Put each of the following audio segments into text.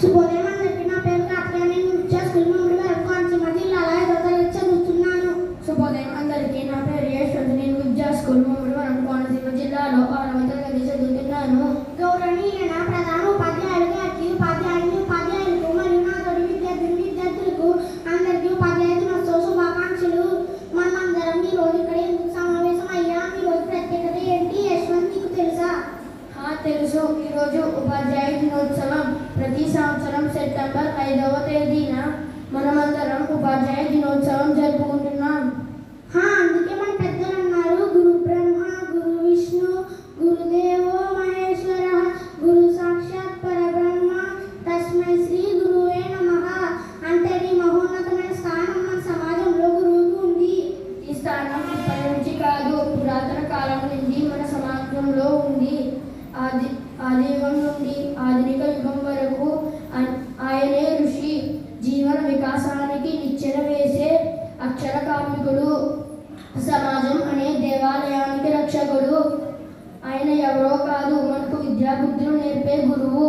是不是 ఈరోజు ఉపాధ్యాయ దినోత్సవం ప్రతి సంవత్సరం సెప్టెంబర్ ఐదవ తేదీన మనమందరం ఉపాధ్యాయ దినోత్సవం జరుపుకుంటున్నాం. హా అందుకే మన పెద్దలు అన్నారు గురు బ్రహ్మ గురు విష్ణు గురుదేవో మహేశ్వర గురు సాక్షాత్ పరబ్రహ్మ తస్మై శ్రీ గురువే నమః. అంటే మహోన్నతమైన స్థానం మన సమాజంలో గురువుకు ఉంది. ఈ స్థానం ఇప్పటి నుంచి కాదు పురాతన కాలం నుండి మన సమాజంలో ఉంది. ఆది మనకు విద్యా బుద్ధులు నేర్పే గురువు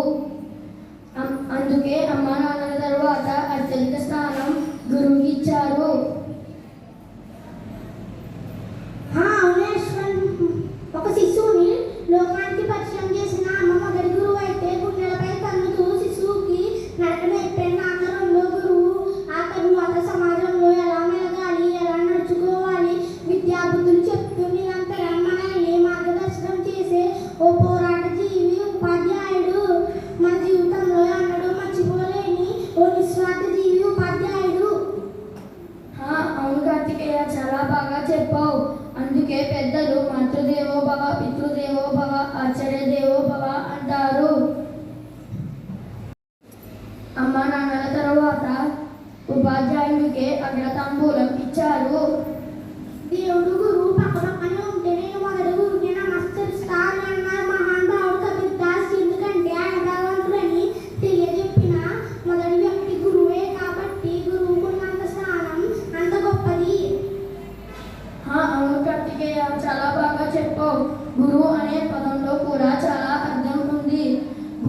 చెప్పావు. అందుకే పెద్దలు మాతృదేవో భవ పితృదేవో భవ ఆచార్యదేవో భవ అంటారు. అమ్మ నాన్నల తర్వాత ఉపాధ్యాయుడికే అగ్రతాంబూలం ఇచ్చారు. దేవుడు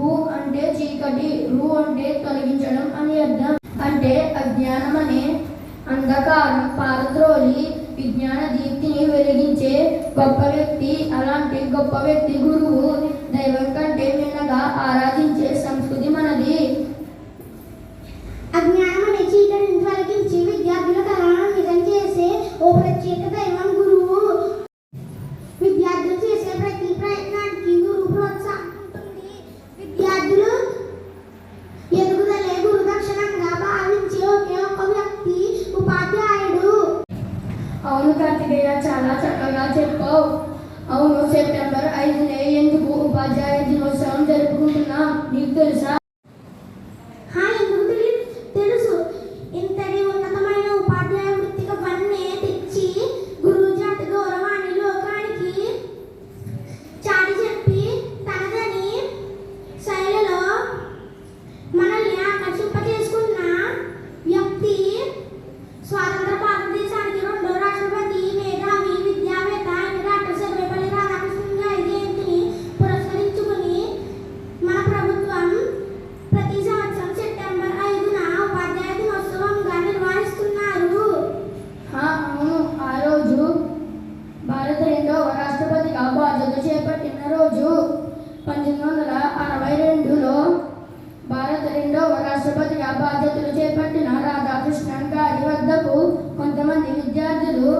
భూ అంటే చీకటి రు అంటే తొలగించడం అని అర్థం. అంటే అజ్ఞానం అనే అంధకారం పారద్రోలి విజ్ఞాన దీప్తిని వెలిగించే గొప్ప వ్యక్తి అలాంటి గొప్ప వ్యక్తి గురువు దైవం కంటే మిన్నగా ఆరాధించే సంస్కృతి మనది. అజ్ఞానం అనే చీకటిని తొలగించి విద్యార్థుల కళను నిజం చేసే ఓ ప్రత్యేక దైవం అవును కార్తికేయ చాలా చక్కగా చెప్పావు. అవును సెప్టెంబర్ ఐదునే ఎందుకు ఉపాధ్యాయ దినోత్సవం జరుపుకుంటున్నాం? నీకు తెలుసా? హా తెలుసు. ఇంతటి ఉన్నతమైన ఉపాధ్యాయ వృత్తికి వన్నే తెచ్చి గురువు జాతి గౌరవాన్ని లోకానికి చాటి చెప్పి తనదని శైలిలో మనల్ని ఆకర్షింపజేసుకున్న వ్యక్తి స్వాతంత్ర బాధ్యతలు చేపట్టిన రాధాకృష్ణన్ గారి వద్దకు కొంతమంది విద్యార్థులు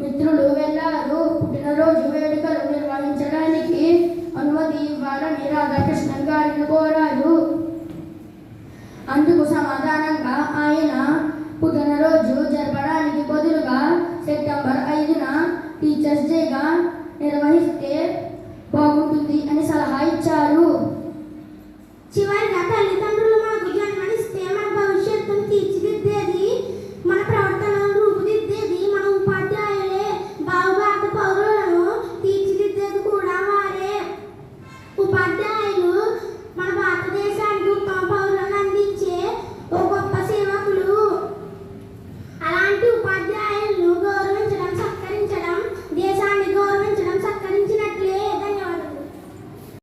మిత్రులు వెళ్ళారు పుట్టినరోజు వేడుకలు నిర్వహించడానికి అనుమతి ఇవ్వాలని రాధాకృష్ణన్ గారిని కోరారు. అందుకు సమాధానంగా ఆయన పుట్టినరోజు జరపడానికి